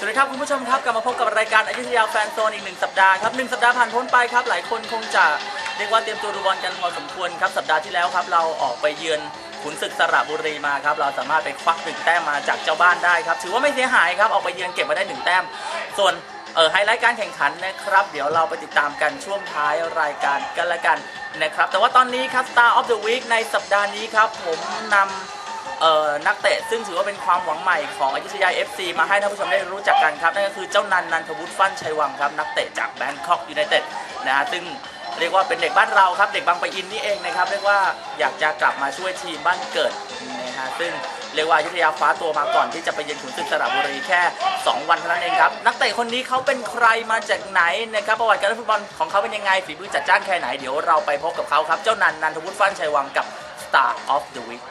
สวัสดีครับคุณผู้ชมครับกลับมาพบกับรายการอยุธยาแฟนโซนอีกหนึ่งสัปดาห์ครับหนึ่งสัปดาห์ผ่านพ้นไปครับ หลายคนคงจะเรียกว่าเตรียมตัวดูบอลกันพอสมควรครับสัปดาห์ที่แล้วครับ เราออกไปเยือนขุนศึกสระบุรีมาครับเราสามารถไปควักหนึ่งแต้มมาจากเจ้าบ้านได้ครับถือว่าไม่เสียหายครับออกไปเยือนเก็บมาได้หนึ่งแต้ม ส่วนเออไฮไลท์การแข่งขันนะครับ เดี๋ยวเราไปติดตามกันช่วงท้ายรายการกันละกันนะครับ แต่ว่าตอนนี้ครับ Star of the Week ในสัปดาห์นี้ครับผมนำ นักเตะซึ่งถือว่าเป็นความหวังใหม่ของอยุธยา FC มาให้ท่านผู้ชมได้รู้จักกันครับนั่นก็คือเจ้านันนันทวุฒิฟั่นชัยวังครับนักเตะจากแบงคอกยูไนเต็ดนะฮะซึ่งเรียกว่าเป็นเด็กบ้านเราครับเด็กบางปะอินนี่เองนะครับเรียกว่าอยากจะกลับมาช่วยทีมบ้านเกิดนะฮะซึ่งเรียกว่าอยุธยาฟ้าตัวมาก่อนที่จะไปเยือนขุนศึกสระบุรีแค่ 2 วันเท่านั้นเองครับนักเตะคนนี้เขาเป็นใครมาจากไหนนะครับประวัติการเล่นฟุตบอลของเขาเป็นยังไงฝีมือจัดจ้านแค่ไหนเดี๋ยวเราไปพบกับเขาครับเจ้านันนันทวุฒิฟั่นชัยวังกับ Star of the Week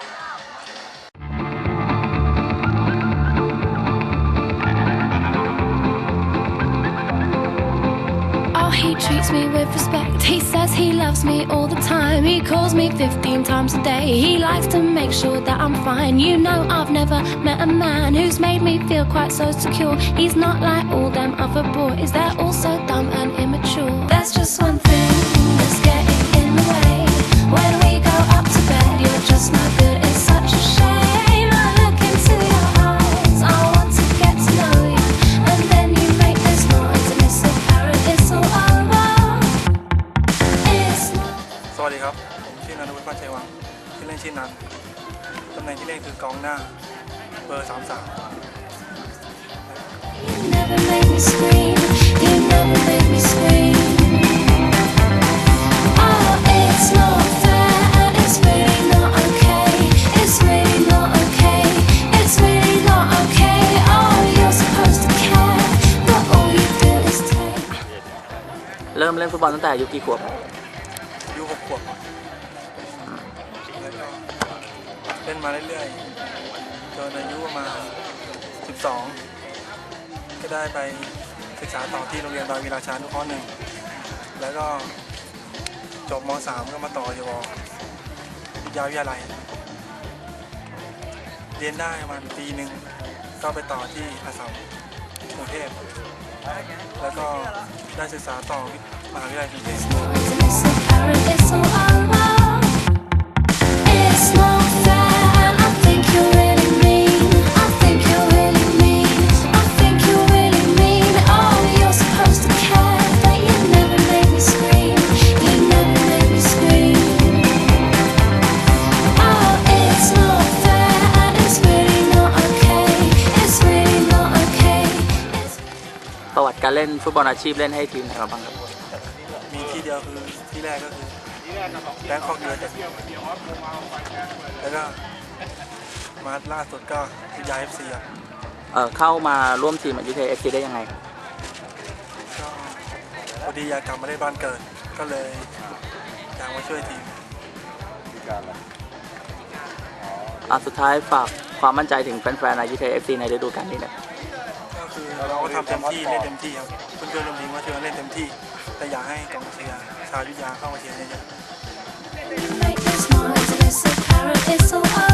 treats me with respect. He says he loves me all the time. He calls me 15 times a day. He likes to make sure that I'm fine. You know, I've never met a man who's made me feel quite so secure. He's not like all them other boys, they're all so dumb ชื่อนันทวุฒิพัชชัยวังชื่อเล่นชื่อนันตำแหน่งที่เล่นคือกองหน้า เบอร์ 33 You never make me scream. You never make me scream. Oh, it's not fair, and it's really not okay. It's really not okay. It's really not okay. Oh, you're supposed to care, but all you do is take. เริ่มเล่นฟุตบอลตั้งแต่อายุกี่ขวบอายุ6ขวบ เล่นมาเรื่อยๆจนอายุประมาณ 12 ก็ได้ไปศึกษาต่อที่โรงเรียนดอยวีราชานุเคราะห์หนึ่ง แล้วก็จบม .3 ก็มาต่ออยู่วิทยาวิทยาลัย เรียนได้ประมาณปีหนึ่งก็ไปต่อที่อาสามกรุงเทพแล้วก็ได้ศึกษาต่อมหาวิทยาลัยกรุงเทพ เล่นฟุตบอลอาชีพเล่นให้ทีมไหนมาบ้างครับ มีที่เดียวคือที่แรกก็คือแบงคอกยูไนเต็ดแล้วก็มาล่าสุดก็วิทยาเอฟซีครับเอ่อเข้ามาร่วมทีมอายุทยาเอฟซีได้ยังไงครับก็พอดีอยากกลับมาเล่นบ้านเกิด ก็เลยอยากมาช่วยทีมอะสุดท้ายฝากความมั่นใจถึงแฟนๆอายุทยาเอฟซีในฤดูกาลนี้หนะก็ คือเราก็ทำเต็มที่เล่นเต็มที่ครับเพื่อนๆร่วมทีมก็ช่อเล่นเต็มที่ แต่อยากให้กองเชียร์ชาวยุธยาเข้ามาเชียร์เยอะๆ